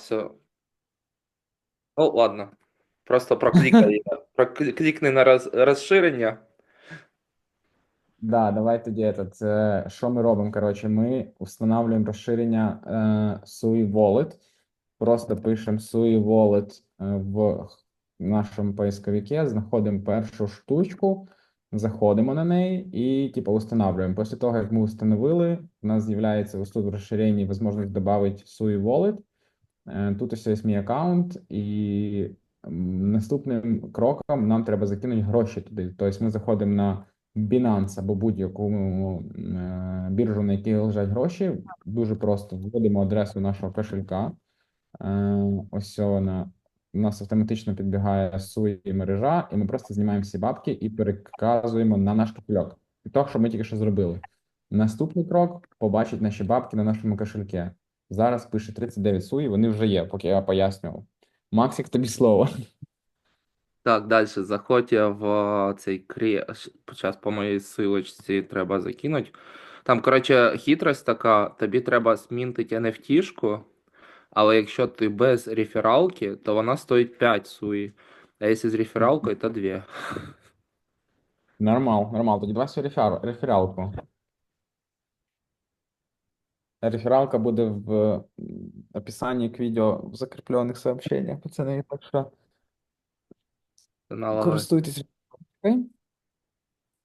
все. Ну, ладно. Просто проклікай. Проклі- на роз, розширення. Да, давай тоді этот, е, що ми робимо? Коротше, ми встановлюємо розширення е, SUI Wallet. Просто пишемо SUI Wallet е, в нашому поисковику, знаходимо першу штучку, заходимо на неї і типу встановлюємо. Після того, як ми встановили, у нас з'являється ось тут в розширенні можливість додати SUI Wallet. Е, Тут ось є мій аккаунт, і наступним кроком нам треба закинути гроші туди. Тобто ми заходимо на Binance або будь-яку е, біржу, на якій лежать гроші. Дуже просто вводимо адресу нашого кошелька. Е, Ось вона. У нас автоматично підбігає SUI мережа, і ми просто знімаємо всі бабки і переказуємо на наш кошельок. І того, що ми тільки що зробили. Наступний крок побачить наші бабки на нашому кошельку. Зараз пише 39 суї, вони вже є, поки я пояснював. Максик, тобі слово. Так, далі заходь в е, цей крі. Зараз по моїй силочці треба закинути. Там, коротше, хитрость така, тобі треба змінтити NFT-шку, але якщо ти без рефералки, то вона стоїть 5 суї. А якщо з рефералкою, то 2. Нормал, нормал. Тоді давай рефер... рефералку. Рефералка буде в м, описанні к відео в закріплених сообщениях, пацани, так що Це налогове. користуйтесь. рефералкою.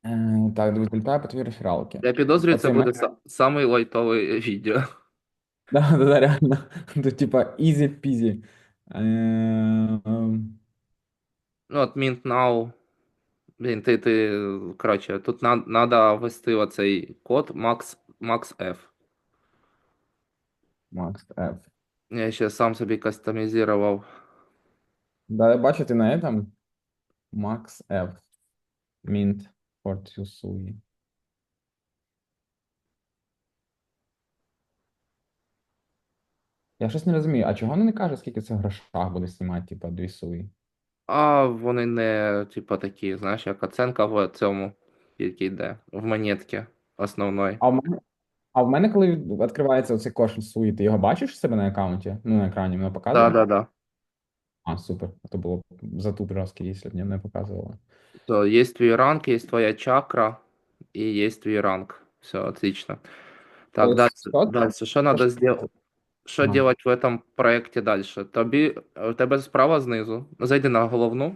Е, Так, дивись, літаю по твоїй рефералки. Я підозрюю, це Оце буде ми- са- самий лайтовий відео. Да, да, да, реально. Тут типа easy peasy. Е, ем, Ну, от Mint Now. Блін, ти, ти, коротше, тут на, надо ввести оцей код Max, Max F. Макс F. Я ще сам собі кастомізував. Да, бачу, на этом. Max F. Mint for Tsui. Я щось не розумію, а чого вони не кажуть, скільки це в грошах буде знімати, типа, дві суї? А вони не, типа, такі, знаєш, як оценка в цьому, який йде, в монетці основної. А в мене, а в мене, коли відкривається оцей кошель суї, ти його бачиш в себе на аккаунті? Ну, на екрані воно показує? Да, да, да. А, супер. А то було затуп жорсткий, якщо б мені не показувало. То є твій ранг, є твоя чакра і є твій ранг. Все, отлично. Так, далі, що- далі. Що треба зробити? Що Ага. делать в этом проекті далі? Тобі, у тебе справа знизу, зайди на головну.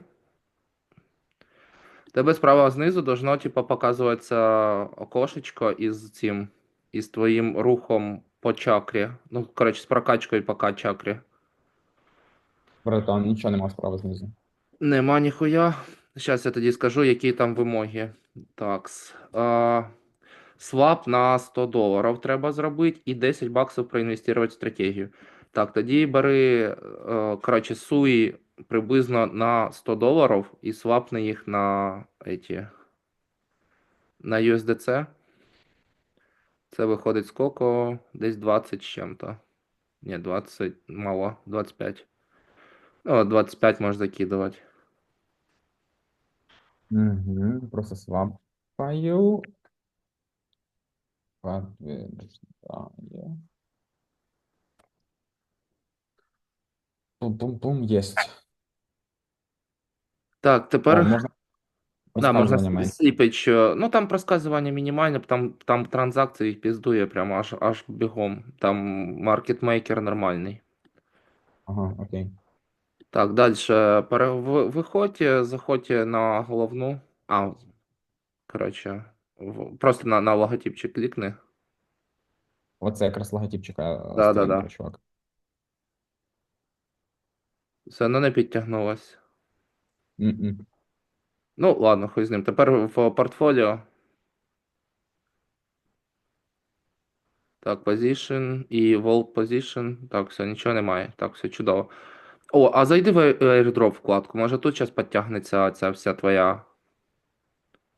У тебе справа знизу должно, типа, показуватися окошечко із цим, із твоїм рухом по чакрі. Ну, коротше, з прокачкою по чакрі. Братан, нічого нема справа знизу. Нема ніхуя. Зараз я тоді скажу, які там вимоги. Так. Свап на 100 доларів треба зробити і 10 баксів проінвестувати в стратегію. Так, тоді бери, е, коротше, суї приблизно на 100 доларів і свапни їх на эти, на USDC. Це виходить скільки? Десь 20 з чим-то. Ні, 20 мало, 25. Ну, 25 можеш закидувати. Угу, просто свапаю. Подтверждаю. Пум-пум-пум, єсть. Так, О, тепер. можна Да, можна має. що ну там просказування мінімальне, там, там транзакції піздує прямо аж аж бігом. Там маркетмейкер нормальний. Ага, окей. Так, далі. Пере... ви- Виходьте, заходьте на головну. А, коротше, просто на, на логотипчик клікни. Оце якраз логотипчика Да, да, да. чувак. Все одно не підтягнулось. М-м. Ну, ладно, хуй з ним. Тепер в портфоліо. Так, position і wall position. Так, все, нічого немає. Так, все чудово. О, а зайди в airdrop вкладку. Може тут зараз підтягнеться ця вся твоя.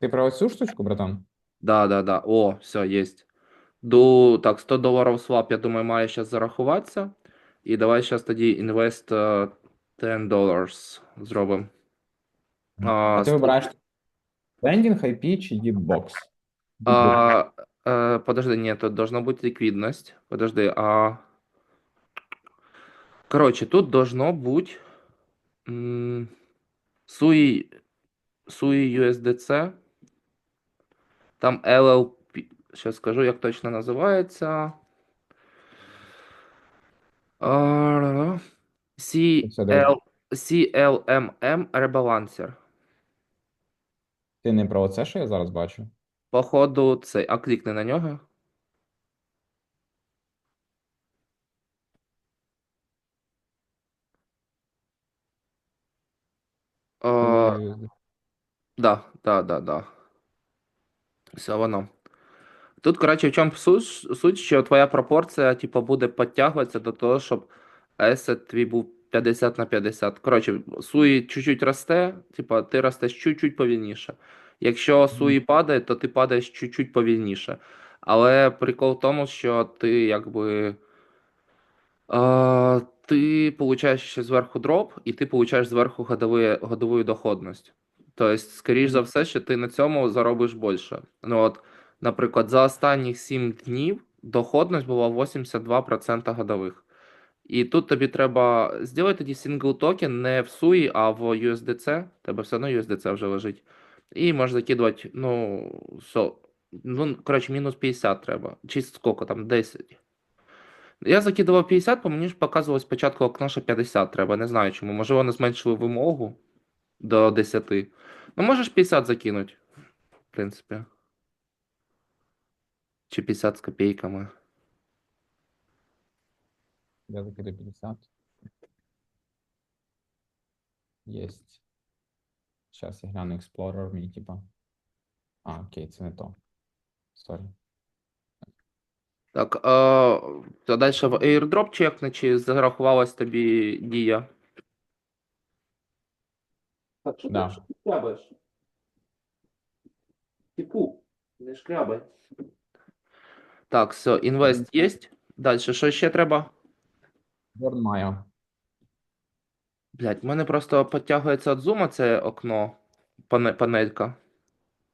Ти про оцю штучку, братан? Да, да, да. О, все, есть. До, так, 100 доларів свап, я думаю, має зараз зарахуватися. І давай зараз тоді invest е, 10 dollars зробимо. А, А, ти сто- вибираєш лендінг, IP чи діпбокс? А, э, подожди, нет, тут должна быть ликвидность. Подожди, а... Короче, тут должно быть м, SUI, SUI USDC, там LLP, сейчас скажу, як точно називається. А, Все, давай. CL, CLMM Rebalancer. Ти не про це, що я зараз бачу? Походу, цей, а клікни на нього. А, да, да, да, да. Все воно. Тут, коротше, в чому суть, суть, що твоя пропорція, типу, буде підтягуватися до того, щоб есет твій був 50 на 50. Коротше, суї чуть-чуть росте, типу, ти ростеш чуть-чуть повільніше. Якщо суї падає, то ти падаєш чуть-чуть повільніше. Але прикол в тому, що ти якби. А, ти получаєш ще зверху дроп, і ти получаєш зверху годову, годову доходність. Тобто, скоріш за все, що ти на цьому заробиш більше. Ну от, наприклад, за останніх 7 днів доходність була 82% годових. І тут тобі треба зробити тоді сингл токен не в SUI, а в USDC. Тебе все одно USDC вже лежить. І можеш закидувати, ну, со, ну, коротше, мінус 50 треба. Чи скільки там, 10. Я закидував 50, бо мені ж показувало спочатку окно, що 50 треба. Не знаю чому. Може вони зменшили вимогу до 10. Ну, можеш 50 закинути, в принципі. Чи 50 з копійками. Я закидаю 50. Єсть. Зараз я гляну Explorer мій, типа. А, окей, це не то. Сорі. Так, а, то далі в airdrop чекне, чи зарахувалась тобі дія? Так, що Да. ти шкрябаєш? Типу, не шкрябай. Так, все, інвест є. Далі, що ще треба? Burn маю. Блять, в мене просто підтягується від зума це окно, пане- панелька.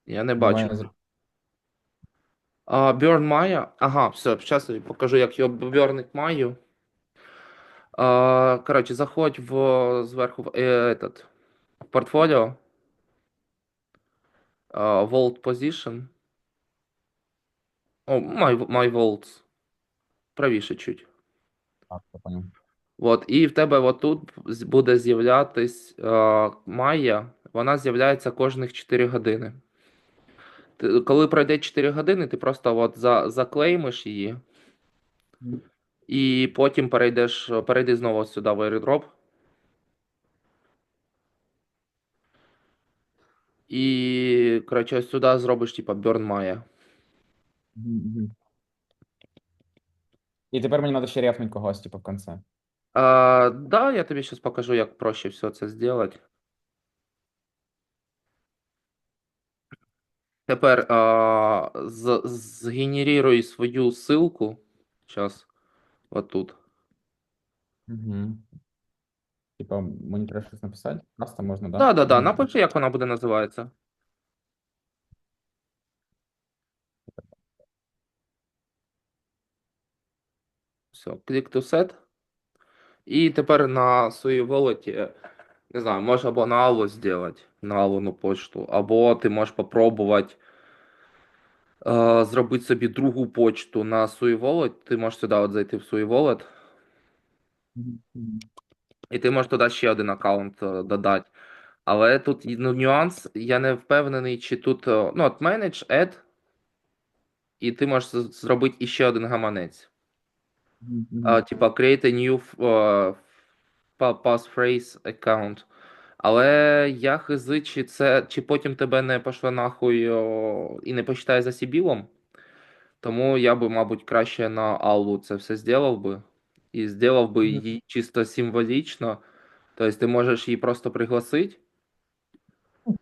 Я не бачу. За- А, Burn Maya. Ага, все, зараз я покажу, як його бьорнить Маю. А, коротше, заходь в зверху в е, этот, в портфоліо. А, Vault Position. О, My, my Vaults. Правіше чуть. Так, я поняв. От, і в тебе отут буде з'являтись е, Майя. Вона з'являється кожних 4 години. Ти, коли пройде 4 години, ти просто от за, заклеймиш її. І потім перейдеш, перейди знову сюди в airdrop. І, коротше, сюди зробиш, типа, Burn Maya. І тепер мені треба ще рефнуть когось, типу, в кінці. А, да, я тобі зараз покажу, як проще все це зробити. Тепер а, з, згенеруй свою ссылку. Зараз. Отут. Угу. Типа, мені треба щось написати? Просто можна, да? Да, да, да. Напиши, як вона буде називатися. Все, click to set. І тепер на своїй wallet, не знаю, можеш або на Allo зробити, на Allo почту, або ти можеш попробувати е, зробити собі другу почту на свій wallet. Ти можеш сюди от зайти в свій wallet, і ти можеш туди ще один аккаунт е, додати. Але тут ну, нюанс, я не впевнений, чи тут. е, Ну, от manage, add, і ти можеш зробити іще один гаманець. Типа create a new uh, passphrase account. Але я хизи, чи це, чи потім тебе не пошле нахуй о, і не посчитає за сібілом. Тому я би, мабуть, краще на Аллу це все зробив би. І зробив би її чисто символічно. Тобто ти можеш її просто пригласити.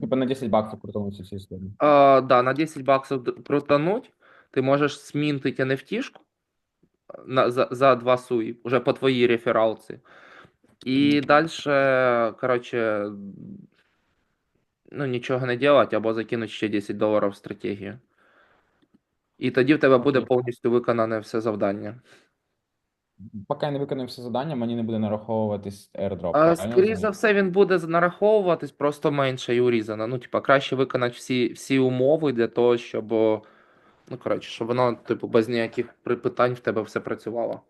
Типа на 10 баксів крутому цю всю історію. А, да, на 10 баксів крутануть. Ти можеш смінтити NFT-шку на, за, за 2 суї, уже по твоїй рефералці. І далі, коротше, ну, нічого не делать, або закинуть ще 10 доларів в стратегію. І тоді в тебе буде повністю виконане все завдання. Поки я не виконую всі завдання, мені не буде нараховуватись airdrop, А, скоріше за все, він буде нараховуватись просто менше і урізано. Ну, типа, краще виконати всі, всі умови для того, щоб. Ну, коротше, щоб воно, типу, без ніяких припитань в тебе все працювало.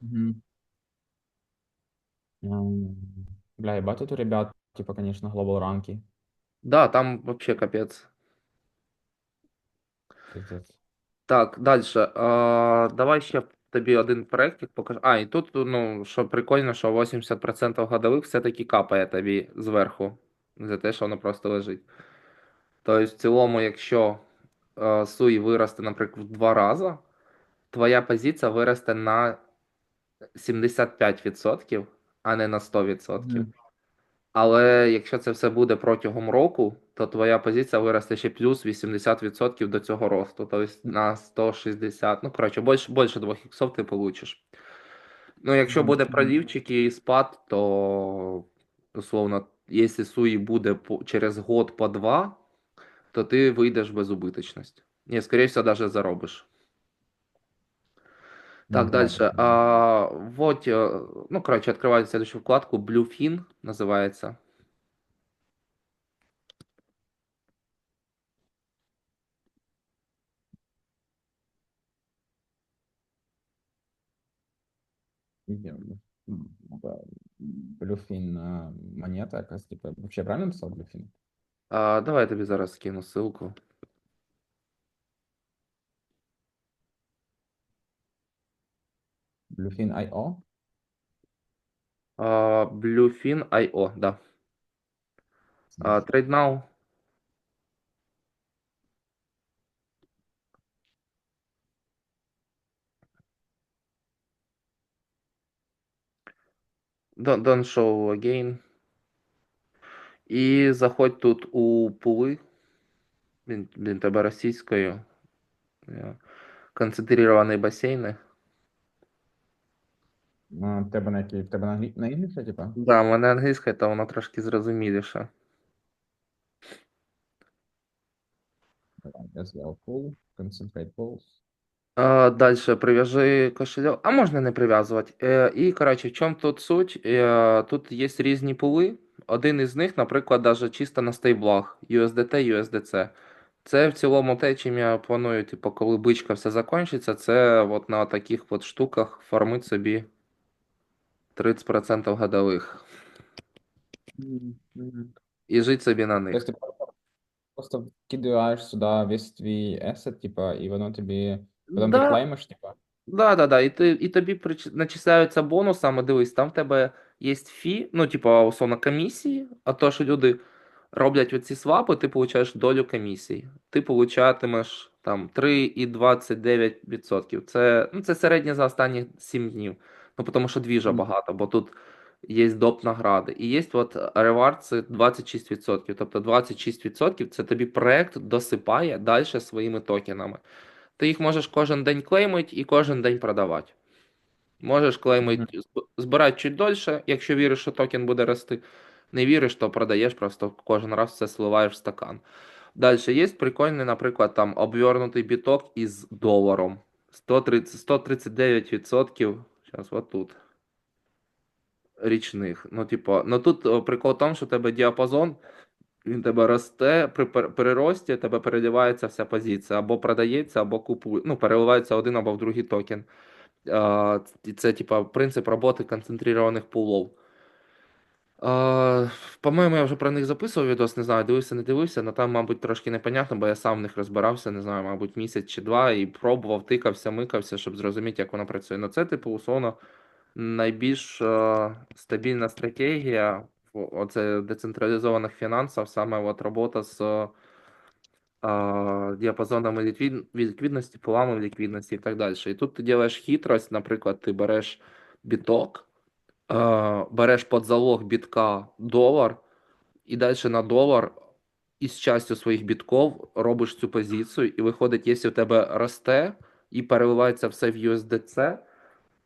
Мгм. М, Бля, ебать тут у ребят, типа, конечно, глобал ранки. Да, там вообще капець. Пиздец. Так, далі. Давай ще тобі один проєктик покажу. А, і тут, ну, що прикольно, що 80% годових все-таки капає тобі зверху. За те, що воно просто лежить. Тобто, в цілому, якщо е, суй виросте, наприклад, в два рази, твоя позиція виросте на 75%, а не на 100%. Мгм. Але якщо це все буде протягом року, то твоя позиція виросте ще плюс 80% до цього росту. Тобто на 160. Ну, коротше, більше, більше 2 іксов ти получиш. Ну, якщо буде пролівчик і спад, то условно, якщо суї буде по, через год по 2, то ти вийдеш без убиточності. Ні, скоріше всього, навіть заробиш. Так, Ну, дальше. понятно. А, вот, э, ну, короче, открываю следующую вкладку. Bluefin называется. Є, м, да, Блюфін е, монета якась, типа, вообще правильно написав Блюфін? А, давай я тобі зараз скину ссылку. Блюфін IO? А, Bluefin IO, да. А, Trade Now. Don't, don't show again. І заходь тут у пули. Він, він тебе російською. Е, Концентрировані басейни. В тебе на якій? Тебе на, англі- на інгліше, типа? Да, в мене англійська, то воно трошки зрозуміліше. Давай, Я concentrate pools. А, дальше прив'яжи кошельок. А можна не прив'язувати. Е, і, коротше, в чому тут суть? Е, тут є різні пули. Один із них, наприклад, даже чисто на стейблах USDT, USDC. Це в цілому те, чим я планую, типу, коли бичка все закінчиться, це от на таких от штуках фармить собі 30% годових. І жити собі на них. Тобто просто кидаєш сюди весь твій есет, типа, і воно тобі. Потім ти Да, клеймиш, типа. Да, да, да. І, ти, і тобі прич- начисляються бонусами. Дивись, там в тебе є фі, ну, типу, условно, комісії, а то, що люди роблять оці свапи, ти получаєш долю комісії. Ти получатимеш там 3,29%. Це, ну, це середнє за останні 7 днів. Ну, тому що двіжа багато, бо тут є доп награди. І є от ревард, це 26%. Тобто 26% це тобі проект досипає далі своїми токенами. Ти їх можеш кожен день клеймити і кожен день продавати. Можеш клеймити, збирати чуть дольше, якщо віриш, що токен буде рости. Не віриш, то продаєш, просто кожен раз це сливаєш в стакан. Далі є прикольний, наприклад, там обвернутий біток із доларом. 130, 139%. Зараз, от тут. Річних. Ну, типу, ну тут прикол в тому, що у тебе діапазон, він тебе росте, при пер- перерості тебе переливається вся позиція. Або продається, або купує. Ну, переливається один або в другий токен. І це, типа, принцип роботи концентрованих пулов. По-моєму, я вже про них записував відос, не знаю, дивився, не дивився, але там, мабуть, трошки непонятно, бо я сам в них розбирався, не знаю, мабуть, місяць чи два, і пробував, тикався, микався, щоб зрозуміти, як воно працює. Ну, це, типу, условно, найбільш стабільна стратегія оце децентралізованих фінансів, саме от робота з е, діапазонами ліквід... ліквідності, пулами ліквідності і так далі. І тут ти робиш хитрость, наприклад, ти береш біток, е, береш під залог бітка долар, і далі на долар із частю своїх бітків робиш цю позицію, і виходить, якщо в тебе росте і переливається все в USDC,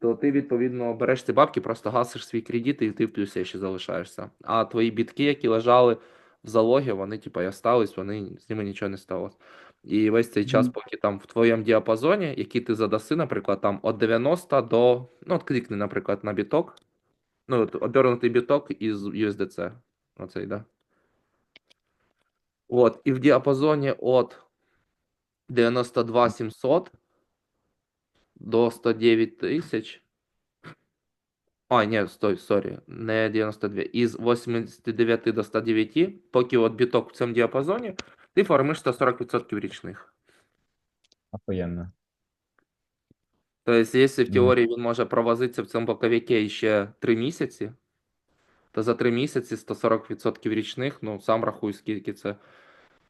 то ти, відповідно, береш ці бабки, просто гасиш свій кредит, і ти в плюсі ще залишаєшся. А твої бітки, які лежали в залогі, вони, типа, і остались, вони з ними нічого не сталося. І весь цей час, поки там в твоєму діапазоні, який ти задаси, наприклад, там від 90 до. Ну, от клікни, наприклад, на біток. Ну, от обернутий біток із USDC. Оцей, да. От, і в діапазоні від 92 700 до 109 тисяч. А, ні, стой, сорі, не 92. Із 89 до 109, поки от біток в цьому діапазоні, ти фармиш 140% річних. Охуєнно. Тобто, якщо в теорії він може провозитися в цьому боковике ще 3 місяці, то за 3 місяці 140% річних, ну сам рахуй, скільки це.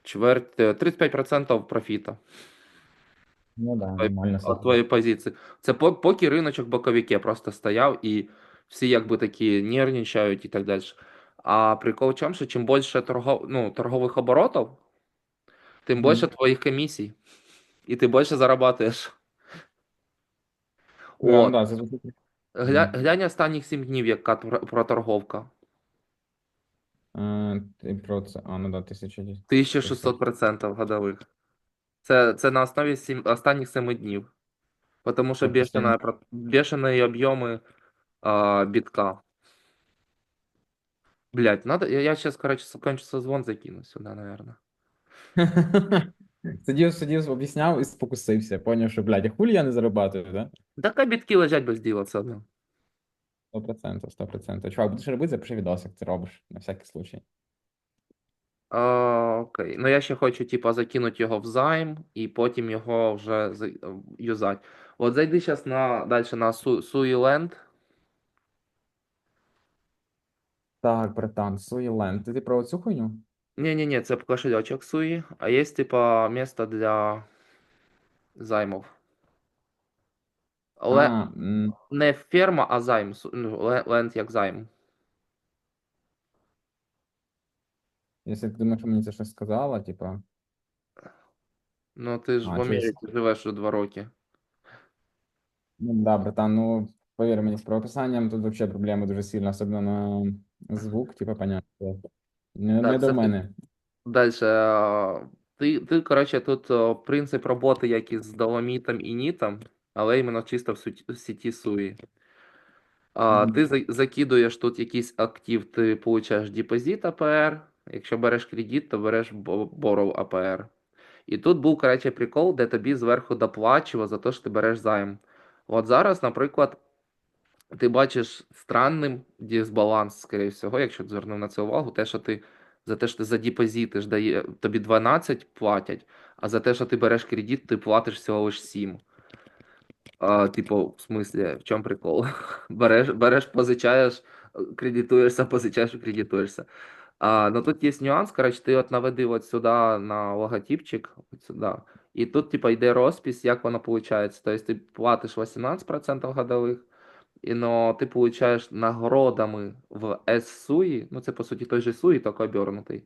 Чверть, е, 35% профіта Ну да, твої- нормально. от слухай. твоєї позиції. Це по- поки риночок в боковике просто стояв, і всі якби такі нервничають і так далі. А прикол в чому, що чим більше торгов, ну, торгових оборотів, тим більше твоїх комісій, і ти більше зарабатуєш. Е, От. да, це звучить. Гля, Мгм. глянь останніх 7 днів, яка тор- проторговка. Е, Ти про це. А, ну да, тисяча. 1600% годових. Це, це на основі сім, останніх 7 днів. Потому що Це постійно. бешеная, про- бешеные объемы а, битка. Блять, надо. Я, я сейчас, короче, закончу созвон, закину сюда, наверное. Сидів, сидів, об'ясняв і спокусився. Поняв, що, блядь, а хулі я не зарабатую, да? Так а бітки лежать без діла все одно. Сто процентів, сто процентів. Чувак, будеш робити, запиши відос, як ти робиш, на всякий случай. А, окей. Ну я ще хочу, типа, закинути його в займ і потім його вже за- юзати. От зайди зараз на далі на Суїленд. Так, братан, Суїленд. Ти, про цю хуйню? Не-не-не, це кошелечок Суї, а є, типа, місто для займів. Ле... А, м, Не ферма, а займ. Су- Ну, ле- ленд як займ. Якщо ти думаєш, що мені це щось сказала, типа. Ну, ти ж А, в Америці живеш уже два роки. Ну да, братан, ну повір мені, з правописанням тут взагалі проблеми дуже сильно, особливо на звук, типа, понятно. Не, Так, не до це- мене. Дальше. а, Ти, ти, коротше, тут о, принцип роботи як із доломітом і нітом, але іменно чисто в суті- в сіті суї. А, Мгм. ти за- закидуєш тут якийсь актив, ти получаєш депозит АПР. Якщо береш кредит, то береш бо- borrow АПР. І тут був, коротше, прикол, де тобі зверху доплачував за те, що ти береш займ. От зараз, наприклад, ти бачиш странним дисбаланс, скоріше всього, якщо ти звернув на це увагу, те, що ти за те, що ти за депозити ж дає, тобі 12 платять, а за те, що ти береш кредит, ти платиш всього лиш 7. А, типу, в смислі, в чому прикол? Береш, береш, позичаєш, кредитуєшся, позичаєш, кредитуєшся. А, ну тут є нюанс, коротше, ти от наведи от сюди на логотипчик, от сюди, і тут, типа, йде розпис, як воно виходить. Тобто ти платиш 18% годових, і но ти получаєш нагородами в S-SUI, ну це по суті той же SUI, тільки обернутий.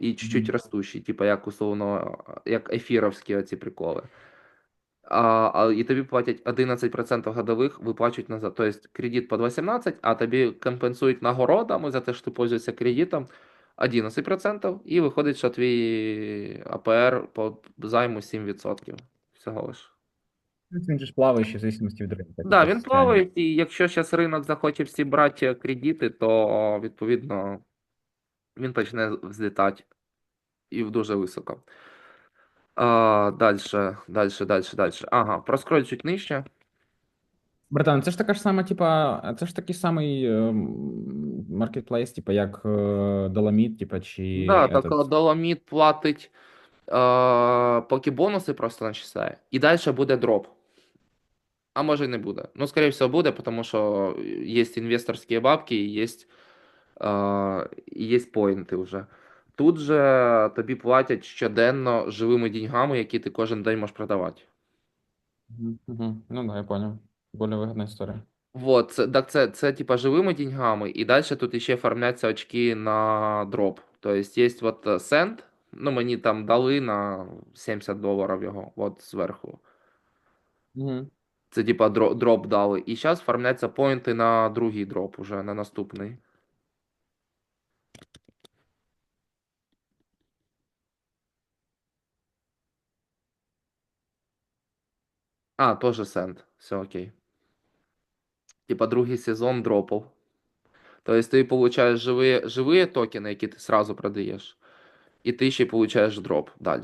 І чуть-чуть Мгм. ростущий, типа як условно, як ефіровські оці приколи. А, а, і тобі платять 11% годових, виплачують назад. Тобто кредит під 18, а тобі компенсують нагородами за те, що ти пользуєшся кредитом 11%, і виходить, що твій АПР по займу 7% всього лиш. Ну, Він же ж плаваючий в зависимості від ринку. Так, да, він плаває, і якщо зараз ринок захоче всі брати кредити, то відповідно він почне взлітати і дуже високо. А, дальше, дальше, дальше, дальше. Ага, проскроль чуть нижче. Братан, це ж така ж сама, типа, це ж такий самий ем, маркетплейс, типа, як е, Dolomit, типа, чи Да, этот- так Доломіт платить, е, поки бонуси просто начисляє. І далі буде дроп. А може і не буде. Ну, скорее всего, буде, тому що є інвесторські бабки і є, е, є поінти вже. Тут же тобі платять щоденно живими деньгами, які ти кожен день можеш продавати. Мгм. Ну да, я понял. Более вигідна історія. Вот, це, так це, це типа живими деньгами, і далі тут ще оформляться очки на дроп. Тобто є от сент, ну мені там дали на 70 доларів його, от зверху. Угу. Це типа дроп дали. І зараз оформляться поінти на другий дроп уже, на наступний. А, тоже сенд. Все окей. Типа другий сезон дропов. Тобто ти получаєш живі, живі токени, які ти сразу продаєш, і ти ще получаєш дроп далі.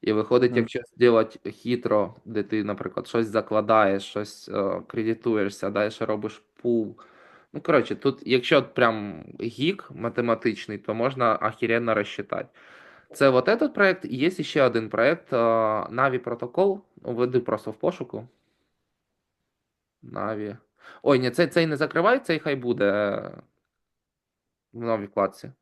І виходить, якщо зробити хитро, де ти, наприклад, щось закладаєш, щось е, кредитуєшся, далі робиш пул. Ну, коротше, тут, якщо прям гік математичний, то можна охеренно розчитати. Це вот этот проект, і є ще один проект е, Navi Protocol. Введи просто в пошуку. Navi. Ой, ні, цей, цей не закривай, цей хай буде е, в новій вкладці.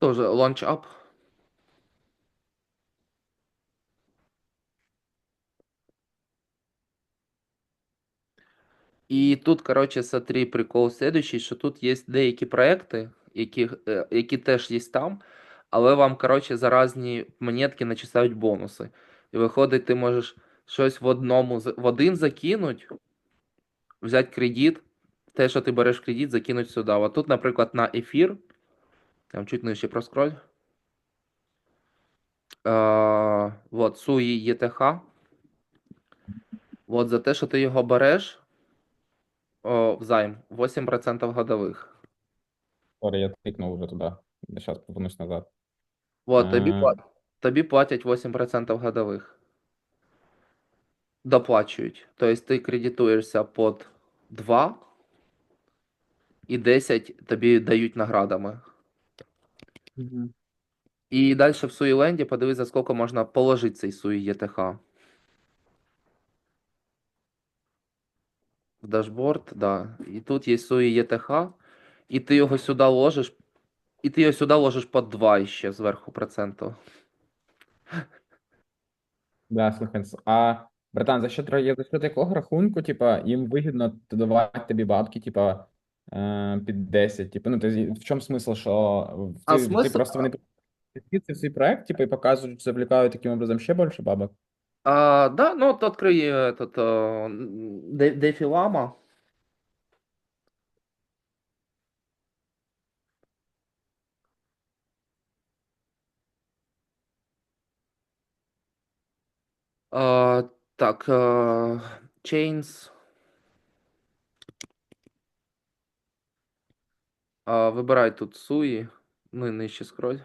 Тоже Launch Up. І тут, коротше, смотри, прикол следующий, що тут є деякі проекти, які, е, які теж є там, але вам, коротше, за різні монетки начисляють бонуси. І виходить, ти можеш щось в одному в один закинуть, взяти кредит, те, що ти береш кредит, закинуть сюди. От тут, наприклад, на ефір, там чуть нижче проскроль. Е, вот, SUI ETH. От за те, що ти його береш о, взайм 8% годових. Сорі, я тикнув вже туди. Я зараз повернусь назад. Вот, тобі, Е. пла- тобі платять 8% годових. Доплачують. Тобто ти кредитуєшся під 2 і 10 тобі дають наградами. І далі в Суїленді подивись, за скільки можна положити цей Суї ЄТХ. В дашборд, да. І тут є Суї ЄТХ, і ти його сюди ложиш, і ти його сюди ложиш під 2 ще зверху проценту. Да, слухай, а, братан, за счет, ра- за счет якого рахунку, типа, їм вигідно давати тобі бабки, типа, е, під 10, типа, ну, ти, в чому смисл, що в- А ти, ти смисл- просто вони підписують свій проект, типа, і показують, завлікають таким образом ще більше бабок? А, да, ну от открий этот, а, Де- Дефілама. А, так, а, Chains. А, вибирай тут Суї. Ну, нижче скроль.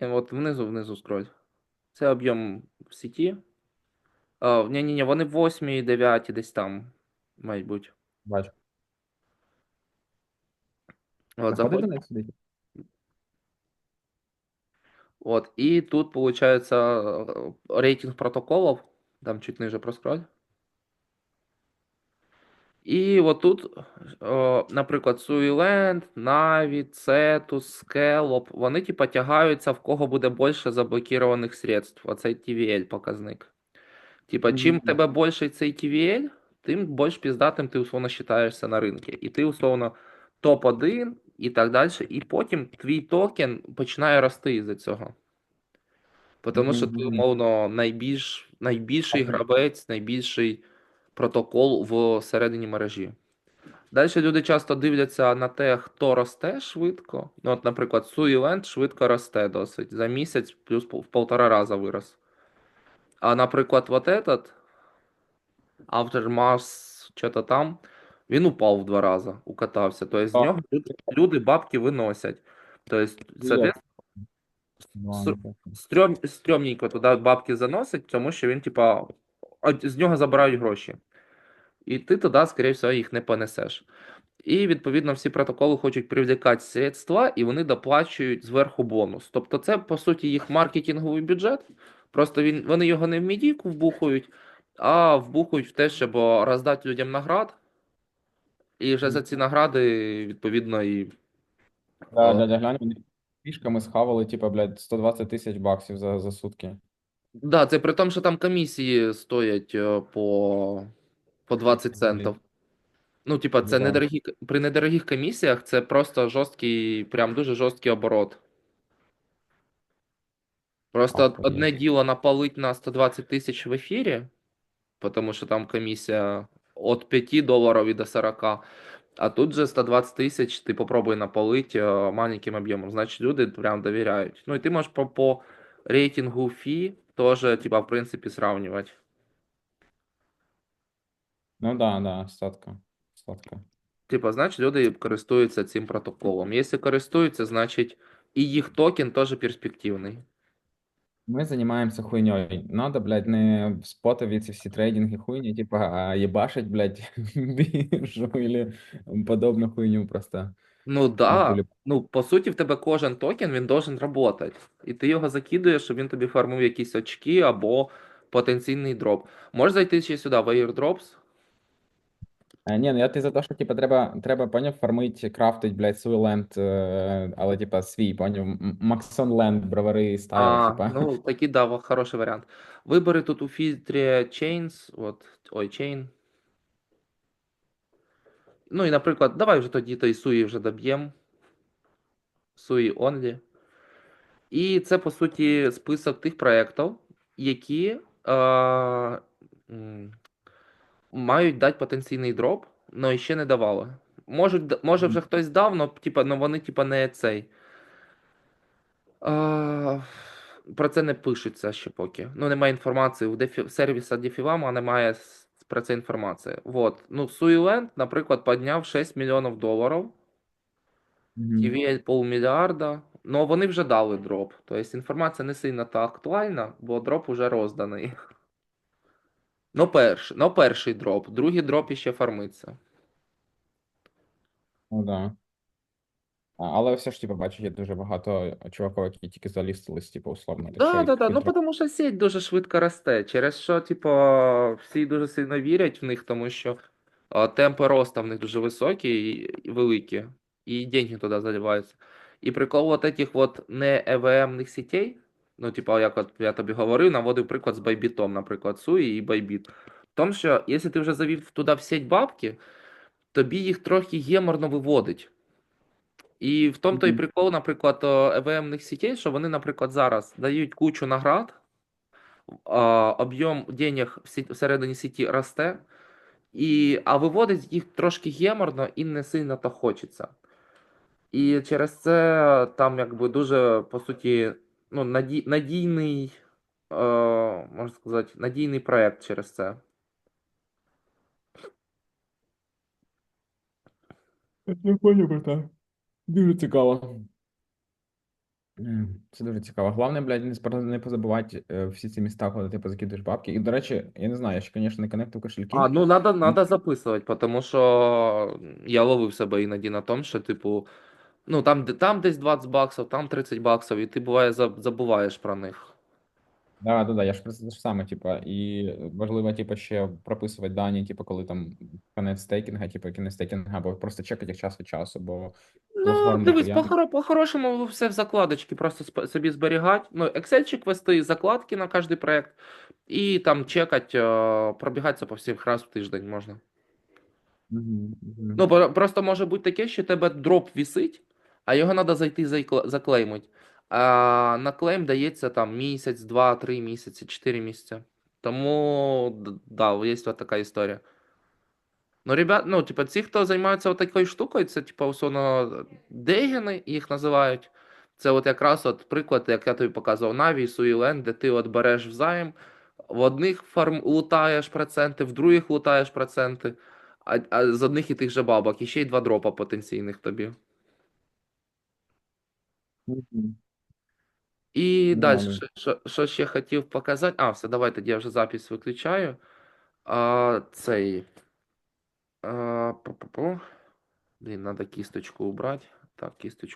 І от внизу, внизу скроль. Це об'єм в сіті. Ні-ні, ні вони 8, 9, десь там, мають бути. Бачу. От, заходь. От, і тут, получается, э, рейтинг протоколов. Там чуть ниже проскроль. І от тут, о, наприклад, Suiland, Navi, Cetus, Scallop, вони типа тягаються, в кого буде більше заблокованих средств. Оцей TVL показник. Типа, чим Мгм. в тебе більший цей TVL, тим більш піздатим ти условно вважаєшся на ринку. І ти условно топ-1 і так далі. І потім твій токен починає рости із-за цього. Тому що ти, умовно, найбільш, найбільший гравець, найбільший протокол в середині мережі. Далі люди часто дивляться на те, хто росте швидко. Ну, от, наприклад, Suiland швидко росте досить. За місяць плюс в полтора рази вирос. А, наприклад, вот этот Aftermath, що-то там, він упав в два рази, укатався. Тобто з нього люди, бабки виносять. Тобто, це Ну, стрьом, стрьомненько туди бабки заносить, тому що він, типа, з нього забирають гроші. І ти туди, скоріше всього, їх не понесеш. І, відповідно, всі протоколи хочуть привлекати средства, і вони доплачують зверху бонус. Тобто, це, по суті, їх маркетинговий бюджет. Просто він, вони його не в медійку вбухують, а вбухують в те, щоб роздати людям наград. І вже за ці награди, відповідно, і Да, О. дядя, глянь, вони фішками схавали, типа, блядь, 120 тисяч баксів за, за сутки. Да, це при тому, що там комісії стоять е, по, по 20 центів. Ну, типа, це Да. недорогі, при недорогих комісіях це просто жорсткий, прям дуже жорсткий оборот. Просто Охуєть. одне діло напалить на 120 тисяч в ефірі, тому що там комісія від 5 доларів і до 40. А тут же 120 тисяч ти попробуй напалить е, маленьким об'ємом. Значить, люди прям довіряють. Ну і ти можеш по, по рейтингу фі теж, типа, в принципі, сравнювати. Ну да, да, статка. Статка. Типа, значить, люди користуються цим протоколом. Якщо користуються, значить і їх токен теж перспективний. Ми займаємося хуйньою. Надо, блядь, не в спотові ці всі трейдинги хуйні, типа, а їбашить, блядь, біржу или подобну хуйню просто. Ну да. Ну, по суті, в тебе кожен токен він должен працювати. І ти його закидуєш, щоб він тобі формив якісь очки або потенційний дроп. Можеш зайти ще сюди в airdrops. А, ні, ну я ти за те, що типа треба, треба поняв, фармить, крафтить, блядь, свій ленд, е, але типа свій, поняв, М- Максон ленд, бровари стайл, А, типа. ну, такий, да, во- хороший варіант. Вибери тут у фільтрі Chains, от, ой, Chain. Ну і, наприклад, давай вже тоді той Суї вже доб'ємо. Суї Only. І це, по суті, список тих проєктів, які е, м, мають дати потенційний дроп, але ще не давали. Можуть, може вже хтось дав, но, типа, но вони типа, не цей. Е, про це не пишеться ще поки. Ну, немає інформації. У дефі... сервіса Дефівама немає про це інформації. Вот. Ну, Суїленд, наприклад, підняв 6 мільйонів доларів. TVL полмільярда. Ну, вони вже дали дроп. Тобто інформація не сильно та актуальна, бо дроп уже розданий. Ну, перший, ну, перший дроп, другий дроп іще фармиться. Ну да. А, але все ж, типа, бачу, є дуже багато чуваків, які тільки залістились, типу, условно. так що Да, їх да, да. Ну, фільтр- тому що сеть дуже швидко росте. Через що, типу, всі дуже сильно вірять в них, тому що а, темпи росту в них дуже високі і, і великі, і деньги туди заливаються. І прикол от этих вот не EVM-них сетей, ну, типу, як от я тобі говорив, наводив приклад з Байбітом, наприклад, Суї і Байбіт. В тому, що якщо ти вже завів туди в сеть бабки, тобі їх трохи геморно виводить. І в тому то і Мгм. прикол, наприклад, ЕВМ-них сетей, що вони, наприклад, зараз дають кучу наград, об'єм денег всередині сеті росте, і, а виводить їх трошки геморно і не сильно то хочеться. І через це там якби дуже, по суті, ну, наді, надійний, е, можна сказати, надійний проект через це. Я понял, братан. Дуже цікаво. Це дуже цікаво. Головне, блядь, не, не позабувати е, всі ці міста, коли ти позакидуєш бабки. І, до речі, я не знаю, я ще, звісно, не коннектив кошельки. А, ну надо, надо записувати, тому що я ловив себе іноді на тому, що, типу, ну там, де- там десь 20 баксів, там 30 баксів, і ти буває за- забуваєш про них. Да, да, да, я ж про це ж саме, типа, і важливо, типа, ще прописувати дані, типу, коли там кінець стейкінга, типу, кінець стейкінга, або просто чекати їх час від часу, бо Ну, дивись, ніхуя. по-хоро- по-хорошому все в закладочки, просто сп- собі зберігати. Ну, Excel-чик вести, закладки на кожний проект, і там чекати, е, пробігатися по всіх раз в тиждень можна. Мгм, мгм. Ну, бо- просто може бути таке, що тебе дроп вісить, а його треба зайти заклеймити. А на клейм дається там місяць, два, три місяці, чотири місяці. Тому, да, є от така історія. Ну, ребят, ну, типа, ці, хто займаються такою штукою, це, типа, условно, дегени їх називають. Це от якраз от приклад, як я тобі показував, Наві, Суїлен, де ти от береш взаєм, в одних фарм лутаєш проценти, в других лутаєш проценти, а, а з одних і тих же бабок, і ще й два дропа потенційних тобі. Мгм. І далі, що, що, що ще хотів показати. А, все, давай тоді я вже запись виключаю. А, цей. А, пу-пу-пу. Блін, треба кісточку убрати. Так, кісточку.